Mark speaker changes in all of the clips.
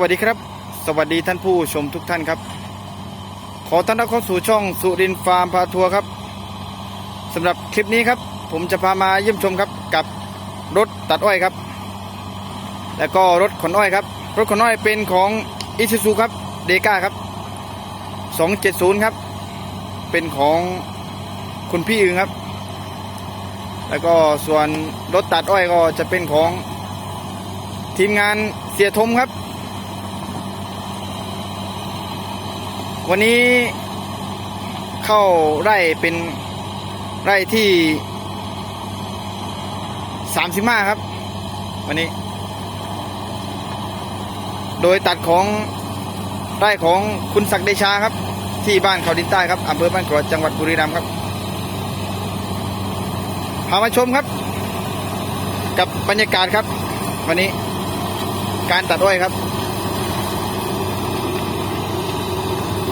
Speaker 1: วัสดีครับ สวัสดีท่านผู้ชมทุกท่านครับ ขอต้อนรับเข้าสู่ช่องสุรินฟาร์มพาทัวร์ครับสำหรับคลิปนี้ครับ ผมจะพามาเยี่ยมชมครับกับรถตัดอ้อยครับ แล้วก็รถขนอ้อยครับ รถขนอ้อยเป็นของอิซูซูครับเดก้าครับ270 ครับ เป็นของคุณพี่อึงครับ แล้วก็ส่วนรถตัดอ้อยก็จะเป็นของทีมงานเสียทมครับ วันนี้เข้าไร่เป็นไร่ที่สามสิบห้าครับ วันนี้ โดยตัดของไร่ของคุณศักดิ์เดชาครับ ที่บ้านเขาดินใต้ครับอำเภอบ้านกรวดจังหวัดบุรีรัมย์ครับพามาชมครับ กับบรรยากาศครับ วันนี้การตัดอ้อยครับ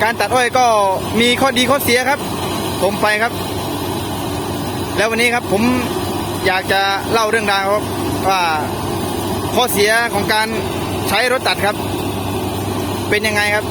Speaker 1: การตัดอ้อยก็มีข้อดีข้อเสียครับ ผมไปครับ แล้ววันนี้ครับผมอยากจะเล่าเรื่องราวครับว่าข้อเสียของการใช้รถตัดครับ เป็นยังไงครับ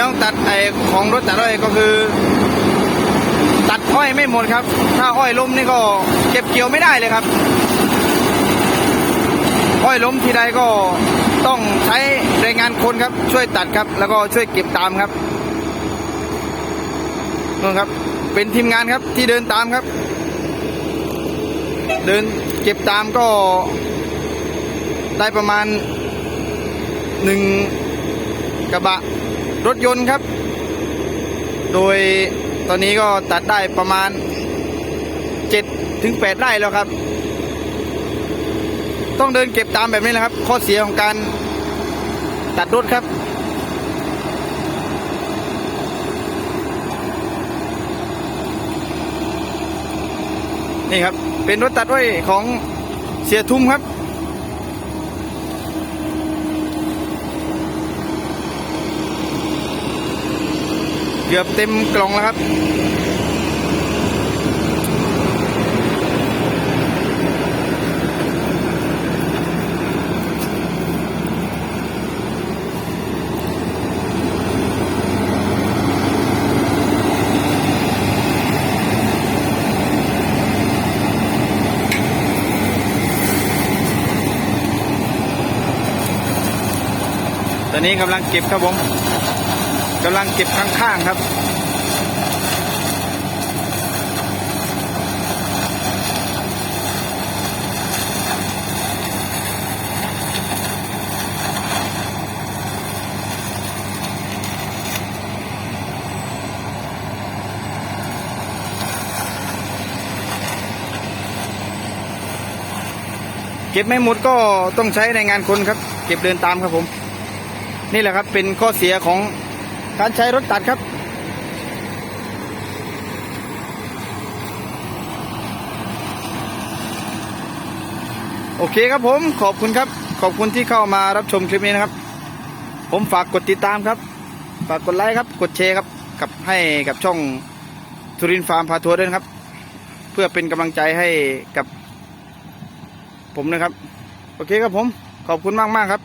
Speaker 1: ยของตัดไอของรถตัดอ้อยก็คือ ตัดอ้อยไม่หมดครับ ถ้าอ้อยล้มนี่ก็เก็บเกี่ยวไม่ได้เลยครับ อ้อยล้มทีใดก็ต้องใช้แรงงานคนครับ ช่วยตัดครับ แล้วก็ช่วยเก็บตามครับนู่นครับ เป็นทีมงานครับที่เดินตามครับ เดินเก็บตามก็ได้ประมาณหนึ่งกระบะ รถยนต์ครับ โดยตอนนี้ก็ตัดได้ประมาณ7ถึง8ไร่แล้วครับ ต้องเดินเก็บตามแบบนี้แหละครับ ข้อเสียของการตัดรถครับนี่ครับ เป็นรถตัดอ้ของเสียทุ่มครับ เกือบเต็มกล่องแล้วครับ ตอนนี้กำลังเก็บครับผม กำลังเก็บข้างๆครับเก็บไม่หมดก็ต้องใช้ในงานคนครับ เก็บเดินตามครับผม นี่แหละครับเป็นข้อเสียของ การใช้รถตัดครับ โอเคครับผมขอบคุณครับ ขอบคุณที่เข้ามารับชมคลิปนี้นะครับ ผมฝากกดติดตามครับ ฝากกดไลค์ครับ กดแชร์ครับกับให้กับช่องทุรินฟาร์มพาทัวร์ด้วยนะครับ เพื่อเป็นกำลังใจให้กับ ผมนะครับ โอเคครับผม ขอบคุณมากมากครับ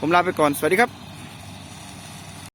Speaker 1: ผมลาไปก่อน สวัสดีครับ